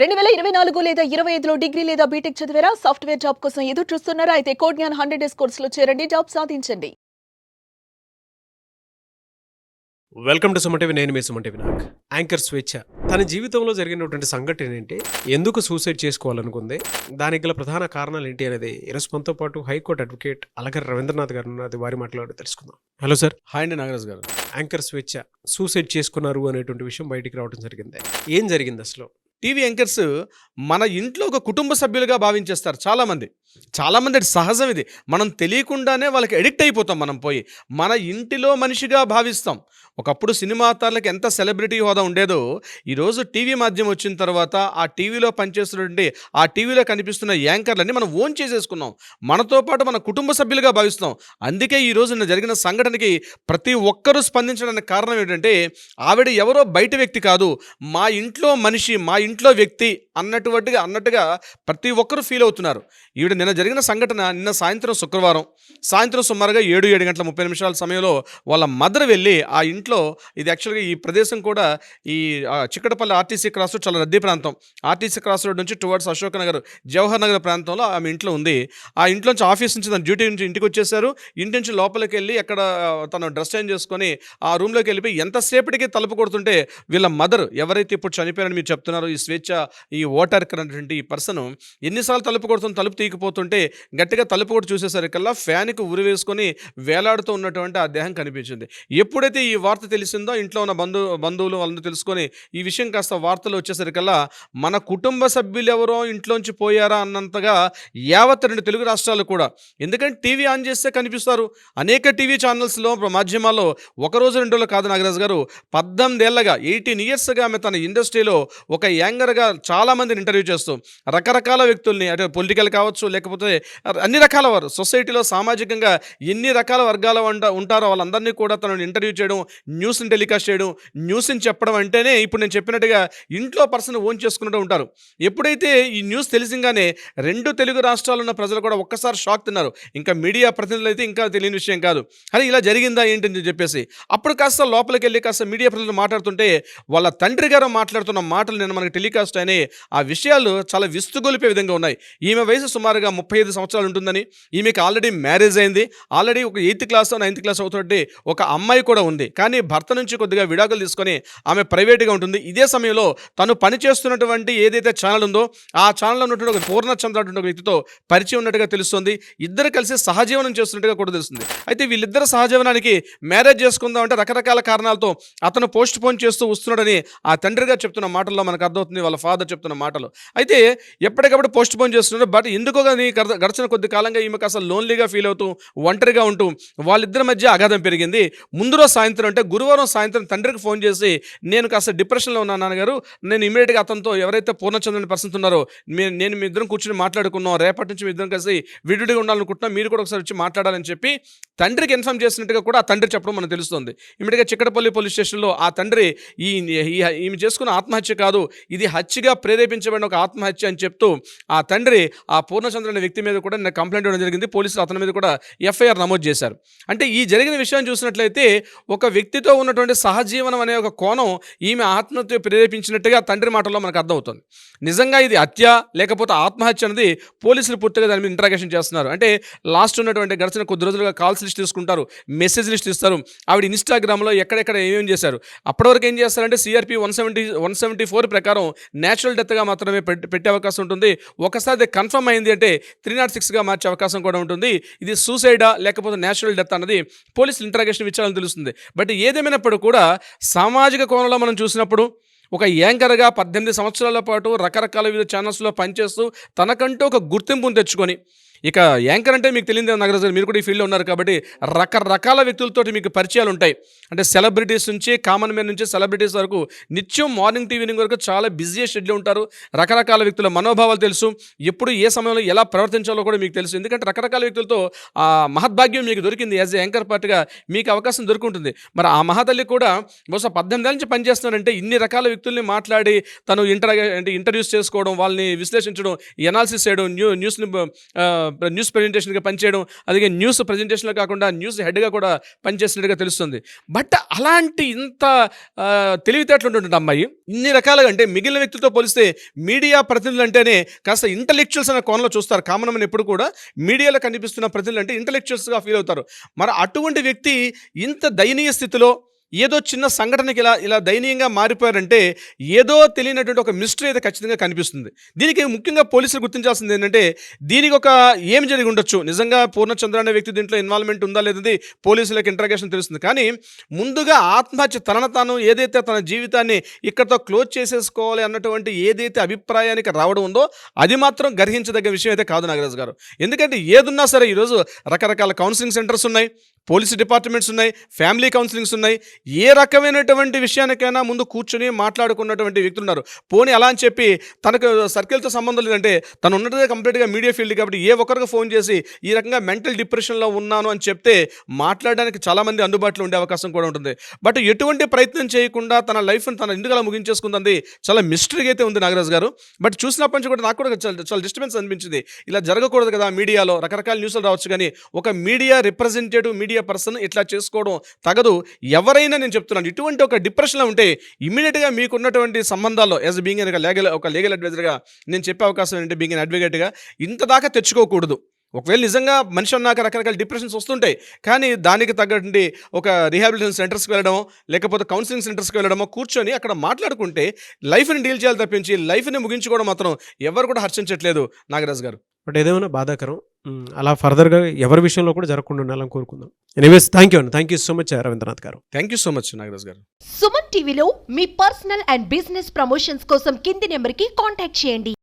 రెండు వేల ఇరవై నాలుగు లేదా ఇరవై ఐదులో డిగ్రీ లేదా బీటెక్ చదివారా? సాఫ్ట్వేర్ జాబ్ కోసం ఎదురు చూస్తున్నారా? అయితే కోడ్ జ్ఞాన్ హండ్రెడ్ డేస్ కోర్సులో చేరండి. జాబ్ సాధించండి. వెల్కమ్ టు సుమటివి నేను మీ సుమటి వినాయక్ యాంకర్ స్వేచ్ఛ. తన జీవితంలో జరిగినటువంటి సంఘటన ఏంటి? ఎందుకు సూసైడ్ చేసుకోవాలనుకుంది? దానికి గల ప్రధాన కారణాలు ఏంటి అనేది మనతో పాటు హైకోర్టు అడ్వకేట్ అలగర్ రవీంద్రనాథ్ గారు ఉన్నారు. వారి మాట్లాడి తెలుసుకుందాం. Hello sir. హాయ్ అండి నాగరాజు గారు. యాంకర్ స్వేచ్ఛ సూసైడ్ చేసుకున్నారు అనేటువంటి విషయం బయటికి రావడం జరిగింది. ఏం జరిగింది అసలు? టీవీ యాంకర్స్ మన ఇంట్లో ఒక కుటుంబ సభ్యులుగా భావించేస్తారు చాలామంది. చాలామంది అది సహజం ఇది. మనం తెలియకుండానే వాళ్ళకి ఎడిక్ట్ అయిపోతాం మనం పోయి. మన ఇంటిలో మనిషిగా భావిస్తాం. ఒకప్పుడు సినిమా తారలకు ఎంత సెలబ్రిటీ హోదా ఉండేదో ఈరోజు టీవీ మాధ్యమం వచ్చిన తర్వాత ఆ టీవీలో పనిచేస్తున్నటువంటి ఆ టీవీలో కనిపిస్తున్న యాంకర్లన్నీ మనం ఓన్ చేసేసుకున్నాం. మనతో పాటు మన కుటుంబ సభ్యులుగా భావిస్తాం అందుకే ఈ రోజు జరిగిన సంఘటనకి ప్రతి ఒక్కరూ స్పందించడానికి కారణం ఏంటంటే ఆవిడ ఎవరో బయట వ్యక్తి కాదు మా ఇంట్లో మనిషి మా ఇంట్లో వ్యక్తి అన్నటువంటిగా అన్నట్టుగా ప్రతి ఒక్కరూ ఫీల్ అవుతున్నారు. ఈవిడ నిన్న జరిగిన సంఘటన నిన్న సాయంత్రం శుక్రవారం. సాయంత్రం సుమారుగా ఏడు ఏడు గంటల ముప్పై నిమిషాల సమయంలో వాళ్ళ మదర్ వెళ్ళి ఆ ఇంట్లో ఇది యాక్చువల్గా ఈ ప్రదేశం కూడా ఈ Chikkatapalli Chikkadpally RTC cross road చాలా రద్దీ ప్రాంతం. ఆర్టీసీ క్రాస్ రోడ్ నుంచి టువర్డ్స్ అశోక్ నగర్ జవహర్ నగర్ ప్రాంతంలో ఆమె ఇంట్లో ఉంది. ఆ ఇంట్లోంచి ఆఫీస్ నుంచి తన డ్యూటీ నుంచి ఇంటికి వచ్చేసారు. ఇంటి నుంచి లోపలికి వెళ్ళి అక్కడ తను డ్రెస్ చేంజ్ చేసుకొని ఆ రూమ్లోకి వెళ్ళిపోయి ఎంతసేపటికి తలుపు కొడుతుంటే వీళ్ళ మదర్ ఎవరైతే ఇప్పుడు చనిపోయారని మీరు చెప్తున్నారో ఈ స్వేచ్ఛ ఈ ఓటర్ అనేటువంటి ఈ పర్సన్ ఎన్నిసార్లు తలుపు కొడుతుంది తలుపు తీయకపోతుంటే గట్టిగా తలుపు కొట్టి చూసేసరికల్లా ఫ్యాన్కి ఉరి వేసుకొని వేలాడుతూ ఉన్నటువంటి ఆ దేహం కనిపించింది. ఎప్పుడైతే ఈ వార్త వార్త తెలిసిందో ఇంట్లో ఉన్న బంధు బంధువులు వాళ్ళని తెలుసుకొని ఈ విషయం కాస్త వార్తలు వచ్చేసరికల్లా మన కుటుంబ సభ్యులు ఎవరో ఇంట్లోంచి పోయారా అన్నంతగా యావత్ రెండు తెలుగు రాష్ట్రాలు కూడా. ఎందుకంటే టీవీ ఆన్ చేస్తే కనిపిస్తారు. అనేక టీవీ ఛానల్స్లో మాధ్యమాల్లో ఒక రోజు రెండు రోజులు కాదు నాగరాజు గారు పద్దెనిమిదేళ్ళగా ఎయిటీన్ ఇయర్స్గా ఆమె తన ఇండస్ట్రీలో ఒక యాంగర్గా చాలామందిని ఇంటర్వ్యూ చేస్తూ రకరకాల వ్యక్తుల్ని అంటే పొలిటికల్ కావచ్చు లేకపోతే అన్ని రకాల వారు సొసైటీలో సామాజికంగా ఎన్ని రకాల వర్గాల వంట ఉంటారో వాళ్ళందరినీ కూడా తనని ఇంటర్వ్యూ చేయడం న్యూస్ని టెలికాస్ట్ చేయడం న్యూస్ని చెప్పడం అంటేనే ఇప్పుడు నేను చెప్పినట్టుగా ఇంట్లో పర్సన్ ఓన్ చేసుకుంటూ ఉంటారు. ఎప్పుడైతే ఈ న్యూస్ తెలిసింగానే రెండు తెలుగు రాష్ట్రాలు ఉన్న ప్రజలు కూడా ఒక్కసారి షాక్ తిన్నారు. ఇంకా మీడియా ప్రతినిధులు అయితే ఇంకా తెలియని విషయం కాదు. అరే ఇలా జరిగిందా ఏంటని చెప్పేసి. అప్పుడు కాస్త లోపలికి వెళ్ళి కాస్త మీడియా ప్రతినిధులు మాట్లాడుతుంటే వాళ్ళ తండ్రి గారు మాట్లాడుతున్న మాటలు నేను మనకి టెలికాస్ట్ అయినాయి ఆ విషయాలు చాలా విస్తుగొలిపే విధంగా ఉన్నాయి. ఈమె వయసు సుమారుగా ముప్పై ఐదు సంవత్సరాలు ఉంటుందని ఈమెకి ఆల్రెడీ మ్యారేజ్ అయింది. ఆల్రెడీ ఒక ఎయిత్ క్లాస్ నైన్త్ క్లాస్ అవుతుంటే ఒక అమ్మాయి కూడా ఉంది. కానీ భర్త నుంచి కొద్దిగా విడాకులు తీసుకొని ఆమె ప్రైవేట్గా ఉంటుంది. ఇదే సమయంలో తను పనిచేస్తున్నటువంటి ఏదైతే ఛానల్ ఉందో ఆ ఛానల్లో ఉన్నటువంటి ఒక పూర్ణచంద్ర అటువంటి ఒక వ్యక్తితో పరిచయం ఉన్నట్టుగా తెలుస్తుంది. ఇద్దరు కలిసి సహజీవనం చేస్తున్నట్టుగా కూడా తెలుస్తుంది. అయితే వీళ్ళిద్దరు సహజీవనానికి మ్యారేజ్ చేసుకుందాం అంటే రకరకాల కారణాలతో అతను పోస్ట్ పోన్ చేస్తూ వస్తున్నాడని ఆ తండ్రిగా చెప్తున్న మాటల్లో మనకు అర్థమవుతుంది. వాళ్ళ ఫాదర్ చెప్తున్న మాటలు. అయితే ఎప్పటికప్పుడు పోస్ట్ పోన్ చేస్తున్నాడు. బట్ ఎందుకో కానీ గడిచిన కొద్ది కాలంగా ఈమెకు అసలు లోన్లీగా ఫీల్ అవుతూ ఒంటరిగా ఉంటూ వాళ్ళిద్దరి మధ్య అగాధం పెరిగింది. ముందు రోజు సాయంత్రం అంటే గురువారం సాయంత్రం తండ్రికి ఫోన్ చేసి నేను కాస్త డిప్రెషన్లో ఉన్నాను నాన్నగారు. నేను ఇమీడియట్గా అతనితో ఎవరైతే పూర్ణచంద్రుని పర్సన్స్ ఉన్నారో నేను మీ ఇద్దరం కూర్చొని మాట్లాడుకున్నాం. రేపటి నుంచి మీ ఇద్దరం కలిసి విడివిడిగా ఉండాలనుకుంటున్నాం. మీరు కూడా ఒకసారి వచ్చి మాట్లాడాలని చెప్పి తండ్రికి ఇన్ఫామ్ చేసినట్టుగా కూడా ఆ తండ్రి చెప్పడం మనకు తెలుస్తుంది. ఇమిడిగా చిక్కడపల్లి పోలీస్ స్టేషన్లో ఆ తండ్రి ఈ ఈమె చేసుకున్న ఆత్మహత్య కాదు ఇది హత్యగా ప్రేరేపించబడిన ఒక ఆత్మహత్య అని చెప్తూ ఆ తండ్రి ఆ పూర్ణచంద్ర అనే వ్యక్తి మీద కూడా నేను కంప్లైంట్ ఇవ్వడం జరిగింది. పోలీసులు అతని మీద కూడా ఎఫ్ఐఆర్ నమోదు చేశారు. అంటే ఈ జరిగిన విషయాన్ని చూసినట్లయితే ఒక వ్యక్తితో ఉన్నటువంటి సహజీవనం అనే ఒక కోణం ఈమె ఆత్మహత్య ప్రేరేపించినట్టుగా తండ్రి మాటల్లో మనకు అర్థమవుతుంది. నిజంగా ఇది హత్య లేకపోతే ఆత్మహత్య అనేది పోలీసులు పూర్తిగా దాని మీద ఇంట్రాగేషన్ చేస్తున్నారు. అంటే లాస్ట్ ఉన్నటువంటి గడిచిన కొద్ది రోజులుగా కాల్స్ లిస్ట్ తీసుకుంటారు మెసేజ్ లిస్ట్ ఇస్తారు. ఆవిడ ఇన్స్టాగ్రామ్లో ఎక్కడెక్కడ ఏమేమి చేశారు? అప్పటి వరకు ఏం చేస్తారంటే CRP one seventy one seventy four ప్రకారం న్యాచురల్ డెత్గా మాత్రమే పెట్టే అవకాశం ఉంటుంది. ఒకసారి అది కన్ఫర్మ్ అయింది అంటే త్రీ నాట్ సిక్స్గా మార్చే అవకాశం కూడా ఉంటుంది. ఇది సూసైడా లేకపోతే న్యాచురల్ డెత్ అన్నది పోలీసులు ఇంటరాగేషన్ విచారాలు తెలుస్తుంది. బట్ ఏదేమైనప్పుడు కూడా సామాజిక కోణంలో మనం చూసినప్పుడు ఒక యాంకర్గా పద్దెనిమిది సంవత్సరాల పాటు రకరకాల వివిధ ఛానల్స్లో పనిచేస్తూ తనకంటూ ఒక గుర్తింపును తెచ్చుకొని ఇక యాంకర్ అంటే మీకు తెలియదు నాగరాజు గారు, మీరు కూడా ఈ ఫీల్డ్లో ఉన్నారు కాబట్టి రకరకాల వ్యక్తులతోటి మీకు పరిచయాలు ఉంటాయి. అంటే సెలబ్రిటీస్ నుంచి కామన్ మ్యాన్ నుంచి సెలబ్రిటీస్ వరకు నిత్యం మార్నింగ్ టు ఈవినింగ్ వరకు చాలా బిజీ షెడ్యూల్ ఉంటారు. రకరకాల వ్యక్తుల మనోభావాలు తెలుసు. ఎప్పుడు ఏ సమయంలో ఎలా ప్రవర్తించాలో కూడా మీకు తెలుసు. ఎందుకంటే రకరకాల వ్యక్తులతో ఆ మహద్భాగ్యం మీకు దొరికింది. యాజ్ ఏ యాంకర్ పార్ట్గా మీకు అవకాశం దొరుకుంటుంది. మరి ఆ మహాతల్లి కూడా బహుశా పద్దెనిమిది నుంచి పనిచేస్తున్నారంటే ఇన్ని రకాల వ్యక్తుల్ని మాట్లాడి తను ఇంటర్ అంటే ఇంటర్వ్యూస్ చేసుకోవడం వాళ్ళని విశ్లేషించడం ఎనాలిసిస్ చేయడం న్యూ న్యూస్ని న్యూస్ ప్రజెంటేషన్గా పనిచేయడం అలాగే న్యూస్ ప్రజెంటేషన్లో కాకుండా న్యూస్ హెడ్గా కూడా పనిచేసినట్టుగా తెలుస్తుంది. బట్ అలాంటి ఇంత తెలివితేటలు ఉంటుంది అమ్మాయి. ఇన్ని రకాలుగా అంటే మిగిలిన వ్యక్తులతో పోలిస్తే మీడియా ప్రతినిధులు అంటేనే కాస్త ఇంటలెక్చువల్స్ అనే కోణంలో చూస్తారు. కామన్ ఎప్పుడు కూడా మీడియాలో కనిపిస్తున్న ప్రతినిధులు అంటే ఇంటలెక్చువల్స్గా ఫీల్ అవుతారు. మరి అటువంటి వ్యక్తి ఇంత దయనీయ స్థితిలో ఏదో చిన్న సంఘటనకి ఇలా ఇలా దయనీయంగా మారిపోయారంటే ఏదో తెలియనటువంటి ఒక మిస్టరీ అయితే ఖచ్చితంగా కనిపిస్తుంది. దీనికి ముఖ్యంగా పోలీసులు గుర్తించాల్సింది ఏంటంటే దీనికి ఒక ఏం జరిగి ఉండొచ్చు? నిజంగా పూర్ణచంద్ర అనే వ్యక్తి దీంట్లో ఇన్వాల్వ్మెంట్ ఉందా లేదది పోలీసులకు ఇంటరాగేషన్ తెలుస్తుంది. కానీ ముందుగా ఆత్మహత్య తనను తాను ఏదైతే తన జీవితాన్ని ఇక్కడతో క్లోజ్ చేసేసుకోవాలి అన్నటువంటి ఏదైతే అభిప్రాయానికి రావడం ఉందో అది మాత్రం గర్హించదగ్గ విషయం అయితే కాదు నాగరాజు గారు. ఎందుకంటే ఏదున్నా సరే ఈరోజు రకరకాల కౌన్సిలింగ్ సెంటర్స్ ఉన్నాయి పోలీస్ డిపార్ట్మెంట్స్ ఉన్నాయి ఫ్యామిలీ కౌన్సిలింగ్స్ ఉన్నాయి. ఏ రకమైనటువంటి విషయానికైనా ముందు కూర్చొని మాట్లాడుకున్నటువంటి వ్యక్తులు ఉన్నారు పోనీ అలా అని చెప్పి తనకు సర్కిల్తో సంబంధం లేదంటే తను ఉన్నదే కంప్లీట్గా మీడియా ఫీల్డ్ కాబట్టి ఏ ఒక్కరికి ఫోన్ చేసి ఈ రకంగా మెంటల్ డిప్రెషన్లో ఉన్నాను అని చెప్తే మాట్లాడడానికి చాలామంది అందుబాటులో ఉండే అవకాశం కూడా ఉంటుంది. బట్ ఎటువంటి ప్రయత్నం చేయకుండా తన లైఫ్ని తన ఎందుకు అలా ముగించేసుకుంది చాలా మిస్టరీగా అయితే ఉంది నాగరాజ్ గారు. బట్ చూసినప్పటి నుంచి కూడా నాకు కూడా చాలా చాలా డిస్టర్బెన్స్ అనిపించింది. ఇలా జరగకూడదు కదా మీడియాలో రకరకాల న్యూస్లు రావచ్చు కానీ ఒక మీడియా రిప్రజెంటేటివ్ మీడియా పర్సన్ ఇట్లా చేసుకోవడం తగదు. ఎవరైనా నేను చెప్తున్నాను. ఇటువంటి ఒక డిప్రెషన్లో ఉంటే ఇమీడియట్గా మీకున్నటువంటి సంబంధాల్లో యాజ్ బీయింగ్ ఒక లీగల్ ఒక లీగల్ అడ్వైజర్గా నేను చెప్పే అవకాశం ఏంటంటే బీయింగ్ అడ్వకేట్గా ఇంత దాకా తెచ్చుకోకూడదు. ఒకవేళ నిజంగా మనిషి అన్నాక రకరకాల డిప్రెషన్స్ వస్తుంటాయి కానీ దానికి తగ్గటువంటి ఒక రీహాబిలిటేషన్ సెంటర్స్కి వెళ్ళడమో లేకపోతే కౌన్సిలింగ్ సెంటర్స్కి వెళ్ళడమో కూర్చొని అక్కడ మాట్లాడుకుంటే లైఫ్ని డీల్ చేయాలి తప్పించి లైఫ్ని ముగించుకోవడం మాత్రం ఎవరు కూడా హర్షించట్లేదు నాగరాజ్ గారు. బట్ ఏదేమైనా బాధాకరం. అలా ఫర్దర్గా ఎవరి విషయంలో కూడా జరగకుండా ఉండాలని కోరుకుందాం. ఎనీవేస్ థ్యాంక్ యూ అండి. Thank you so much Ravindranath garu. Thank you so much Nagaraj garu. Suman టీవీలో మీ పర్సనల్ అండ్ బిజినెస్ ప్రమోషన్స్ కోసం కింది నెంబర్కి కాంటాక్ట్ చేయండి.